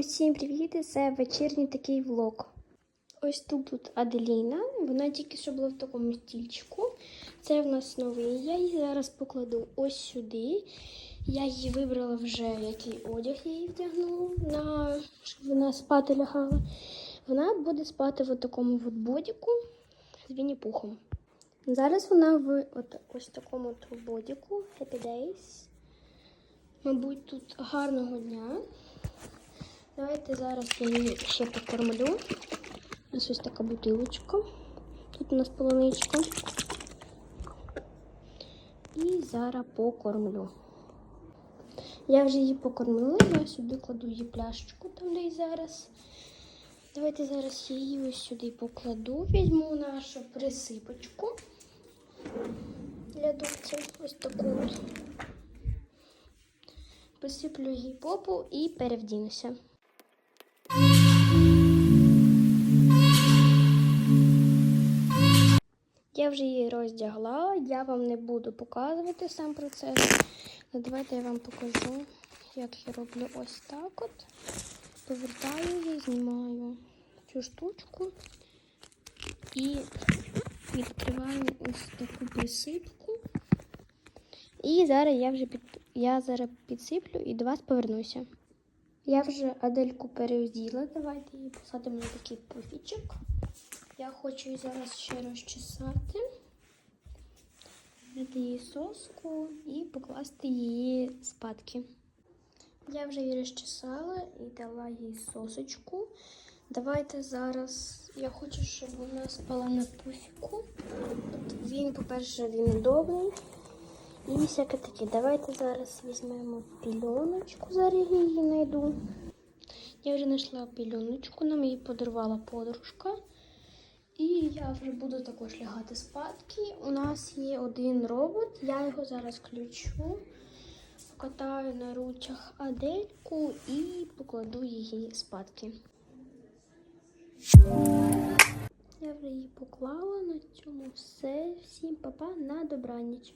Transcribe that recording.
Усім привіт! Це вечірній такий влог. Ось тут тут Аделіна. Вона тільки що була в такому стільчику. Це в нас новий. Я її зараз покладу ось сюди. Я її вибрала вже, який одяг я її вдягнула, на... щоб вона спати лягала. Вона буде спати в такому от бодіку з Вінні-Пухом. Зараз вона в от, ось такому бодіку Happy Days. Мабуть, тут гарного дня. Давайте зараз я її ще покормлю. Ось ось така бутилочка. Тут у нас полуничка. І зараз покормлю. Я вже її покормила, я сюди кладу її пляшечку, там де і зараз. Давайте зараз її ось сюди покладу. Візьму нашу присипочку для дубця. Ось таку. Посиплю їй попу і перевдінуся. Я вже її роздягла, я вам не буду показувати сам процес. Ну, давайте я вам покажу, як я роблю ось так от. Повертаю її, знімаю цю штучку і відкриваю ось таку присипку. І зараз я вже під... я зараз підсиплю і до вас повернуся. Я вже Адельку переоділа. Давайте її посадимо на такий пуфічок. Я хочу її зараз ще розчесати, їй соску і покласти її спадки. Я вже її розчесала і дала їй сосочку. Давайте зараз я хочу, щоб вона спала на пуфіку. От він, по-перше, він удобний. І всяке таке. Давайте зараз візьмемо пільоночку, зараз її знайду. Я вже знайшла пільоночку, нам її подарувала подружка. І я вже буду також лягати спадки. У нас є один робот, я його зараз включу, покатаю на ручах Адельку і покладу її спадки. Я вже її поклала, на цьому все. Всім папа на добраніч.